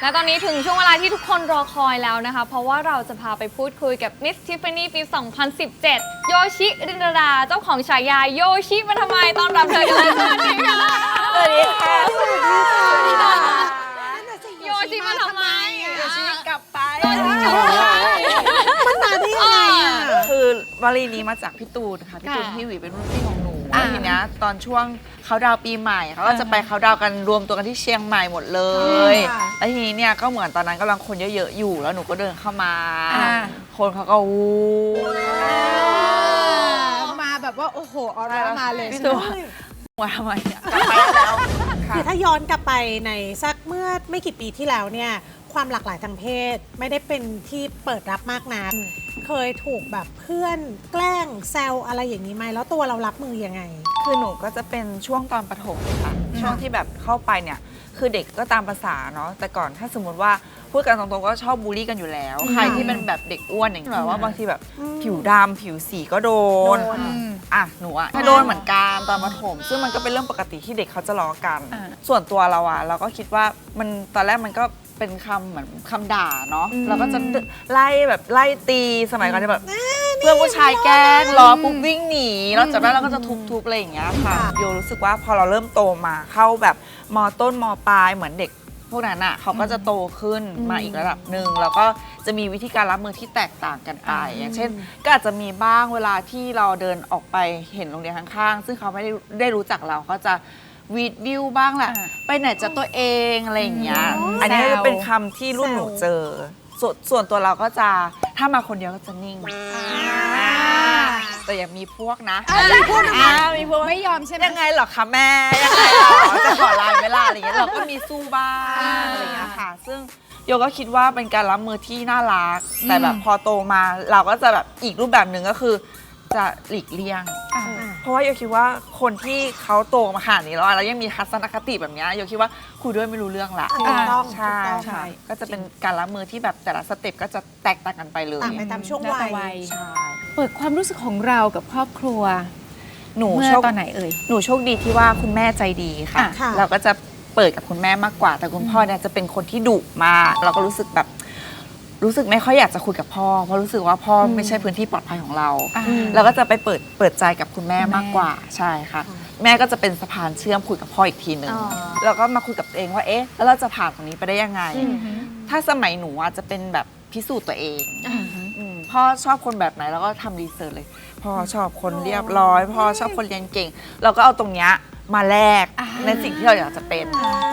และตอนนี้ถึงช่วงเวลาที่ทุกคนรอคอยแล้วนะคะ เพราะว่าเราจะพาไปพูดคุยกับ Miss Tiffany ปี 2017 โยชิรินดา เจ้าของฉายาโยชิมาทำไมต้อนรับเธอกันเลยสวัสดีค่ะสวัสดีค่ะสวัสดีค่ะโยชิมาทำไมโยชิกลับไปมันมาได้ยังไงอะคือวลีนี้มาจากพี่ตูนค่ะพี่ตูนค่ะพี่หวีเป็นรุ่นพี่ของหนูอ่า แล้วทีเนี้ยตอนช่วงเขาดาวน์ปีใหม่เขาก็จะไปเขาดาวน์กันรวมตัวกันที่เชียงใหม่หมดเลยค่ะแล้วทีนี้เนี่ยก็เหมือนตอนนั้นกำลังคนเยอะๆอยู่แล้วหนูก็เดินเข้ามา อ่า คนเขาก็วู้มาแบบว่าโอ้โหออร่ามาเลยพี่ใช่ตูไหมนว่าทำไมเนี่ยกลับไปแล้วค่ะคือถ้าย้อนกลับไปในสักเมื่อไม่กี่ปีที่แล้วเนี่ยความหลากหลายทางเพศไม่ได้เป็นที่เปิดรับมากนัก เคยถูกแบบเพื่อนแกล้งแซวอะไรอย่างนี้ไหมแล้วตัวเรารับมือยังไง คือหนูก็จะเป็นช่วงตอนประถมค่ะ ช่วงที่แบบเข้าไปเนี่ย คือเด็กก็ตามภาษาเนาะ แต่ก่อนถ้าสมมติว่าพูดกันตรงๆก็ชอบบูลลี่กันอยู่แล้ว ใครที่เป็นแบบเด็กอ้วนอย่างเงี้ยแบบว่าบางทีแบบอืมผิวดำผิวสีก็โดน โดน อะหนูอะก็โดนเหมือนกันตอนประถม ซึ่งมันก็เป็นเรื่องปกติที่เด็กเขาจะล้อกัน ส่วนตัวเราอะเราก็คิดว่ามันตอนแรกมันก็ เป็นคำเหมือนคำด่าเนาะเราก็จะไล่แบบไล่ตีสมัยก่อนจะแบบเพื่อนผู้ชายแกล้งล้อปุ๊บวิ่งหนีแล้วจากนั้นเราก็จะทุบๆอะไรอย่างเงี้ยค่ะค่ะโยรู้สึกว่าพอเราเริ่มโตมาเข้าแบบมต้นมปลายเหมือนเด็กพวกนั้นอะเขาก็จะโตขึ้นมาอีกระดับหนึ่งแล้วก็จะมีวิธีการรับมือที่แตกต่างกันไปอย่างเช่น ก็อาจจะมีบ้างเวลาที่เราเดินออกไปเห็นโรงเรียนข้างๆ ซึ่งเขาไม่ได้ได้รู้จักเราก็จะ วีดวิวบ้างแหละไปไหนจะตัวเองอะไรอย่างเงี้ยอันนี้ก็เป็นคำที่รุ่นหนูเจอส่วนส่วนตัวเราก็จะถ้ามาคนเดียวก็จะนิ่ง แต่อย่ามีพวกนะมีพวกนะมีพวกไม่ยอมใช่ไหมยังไงเหรอคะแม่ยังไงเหรอจะขอไลน์ไหมล่ะอะไรเงี้ยเราก็มีสู้บ้างอะไรเงี้ยค่ะ ซึ่งโยก็คิดว่าเป็นการรับมือที่น่ารัก แต่แบบพอโตมาเราก็จะแบบอีกรูปแบบหนึ่งก็คือ จะหลีกเลี่ยง เพราะว่าโยคิดว่าคนที่เขาโตมาขนาดนี้แล้วอะแล้วยังมีทัศนคติแบบเนี้ยโยคิดว่าคุยด้วยไม่รู้เรื่องละถูกต้องใช่ถูกต้อง ใช่ก็จะเป็นการรับมือที่แบบแต่ละสเต็ปก็จะแตกต่างกันไปเลยต่างไปตามช่วงแล้ววัแต่ยวัยใช่เปิดความรู้สึกของเรากับครอบครัวหนูเมื่อโชค ตอนไหนเอ่ย หนูโชคดีที่ว่าคุณแม่ใจดีค่ะ อะค่ะ เราก็จะเปิดกับคุณแม่มากกว่า แต่คุณพ่อเนี่ยจะเป็นคนที่ดุมากเราก็รู้สึกแบบ รู้สึกไม่ค่อยอยากจะคุยกับพ่อ เพราะรู้สึกว่าพ่อไม่ใช่พื้นที่ปลอดภัยของเรา อ่า เราก็จะไปเปิดเปิดใจกับคุณแม่คุณแม่มากกว่าใช่ค่ะ แม่ก็จะเป็นสะพานเชื่อมคุยกับพ่ออีกทีหนึ่งอ๋อ แล้วก็มาคุยกับตัวเองว่าเอ๊ะแล้วเราจะผ่านตรงนี้ไปได้ยังไง ถ้าสมัยหนูอะจะเป็นแบบพิสูจน์ตัวเองอืมพ่อชอบคนแบบไหนเราก็ทำรีเสิร์ชเลย พ่อชอบคนเรียบร้อย พ่อชอบคนเรียนเก่ง เราก็เอาตรงเนี้ยมาแลกในสิ่งที่เราอยากจะเป็น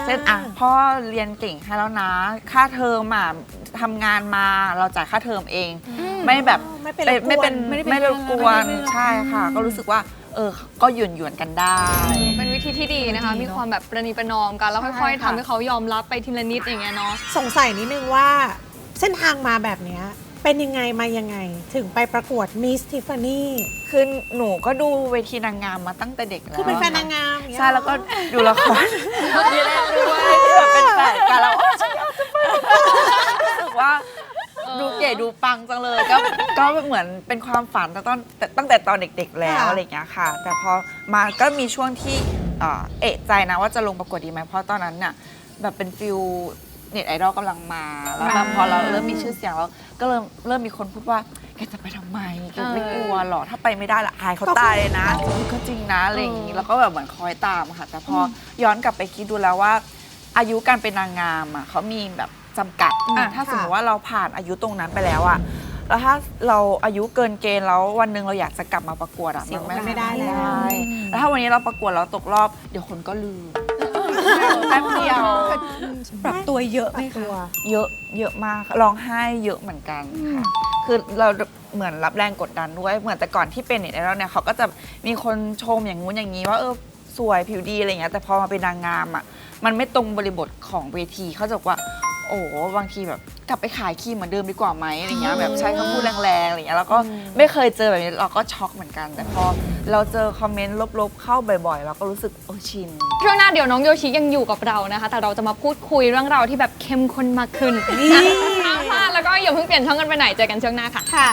เช่นอะพ่อเรียนเก่งให้แล้วนะ ค่าเทอมอะ ทำงานมาเราจ่ายค่าเทอมเอง ไม่แบบไม่เป็นไม่ไม่เป็นไม่ได้เป็นไม่รบกวนไม่ได้เป็น ใช่ค่ะ ก็รู้สึกว่า เออ ก็หยวนหยวนๆกันได้ เป็นวิธีที่ดีนะคะ มีความแบบประนีประนอมกัน แล้วค่อยๆใช่ค่ะทำให้เขายอมรับไปทีละนิดอย่างเงี้ยเนาะ สงสัยนิดนึงว่าเส้นทางมาแบบเนี้ยเป็นยังไงมายังไง ถึงไปประกวดมิสทิฟฟานี่คือหนูก็ดูเวทีนางงามมาตั้งแต่เด็กแล้วคือเป็นแฟนนางงามอย่างเงี้ยใช่แล้วก็ดูละครมีเล่นด้วยที่แบบเป็นแฟนกันแล้วอ๋อฉันอยากจะไปรู้สึกว่า ดูเก๋ดูปังจังเลยก็ ก็เหมือนเป็นความฝันตั้งแต่แต่ตั้งแต่ตอนเด็ก ๆ แล้วอะไรอย่างเงี้ยค่ะ แต่พอมาก็มีช่วงที่เอ่อเอะใจนะว่าจะลงประกวดดีไหมเพราะตอนนั้นน่ะแบบเป็นฟิลเน็ตไอดอลกำลังมาแล้วแบบพอเราเริ่มมีชื่อเสียงแล้วก็เริ่มเริ่มมีคนพูดว่าแกจะไปทำไมแกไม่กลัวหรอถ้าไปไม่ได้ละอายเขาตายเลยนะก็จริงนะอะไรอย่างงี้แล้วก็แบบเหมือนคอยตามค่ะ แต่พอย้อนกลับไปคิดดูแล้วว่า อายุการเป็นนางงามอะเขามีแบบ จำกัดอะถ้าค่ะสมมติว่าเราผ่านอายุตรงนั้นไปแล้วอะแล้วถ้าเราอายุเกินเกณฑ์แล้ววันหนึ่งเราอยากจะกลับมาประกวดอะเสียมันโอกาสไม่ได้แล้วใช่แล้วถ้าวันนี้เราประกวดแล้วตกรอบ เดี๋ยวคนก็ลืมแป๊บเดียว ปรับตัวเยอะไหมตัวคะ เยอะเยอะมากค่ะร้องไห้เยอะเหมือนกันค่ะคือเราเหมือนรับแรงกดดันด้วย เหมือนแต่ก่อนที่เป็นเน็ตไอดอลเนี่ยเขาก็จะมีคนชมอย่างงู้นอย่างนี้ว่าเออสวยผิวดีอะไรอย่างเงี้ยแต่พอมาเป็นนางงามอะมันไม่ตรงบริบทของเวทีเขาจะบอกว่า โอ้บางทีแบบกลับไปขายครีมเหมือนเดิมดีกว่าไหมอะไรเงี้ยแบบใช้คำพูดแรงๆอะไรเงี้ยแล้วก็ไม่เคยเจอแบบนี้เราก็ช็อกเหมือนกัน แต่พอเราเจอคอมเมนต์ลบๆเข้าบ่อยๆเราก็รู้สึกโอ้ชิน ช่วงหน้าเดี๋ยวน้องโยชิยังอยู่กับเรานะคะ แต่เราจะมาพูดคุยเรื่องราวที่แบบเข้มข้นมากขึ้นนี่ห้ามพลาดแล้วก็อย่าเพิ่งเปลี่ยนช่องกันไปไหนเจอกันช่วงหน้าค่ะ ค่ะ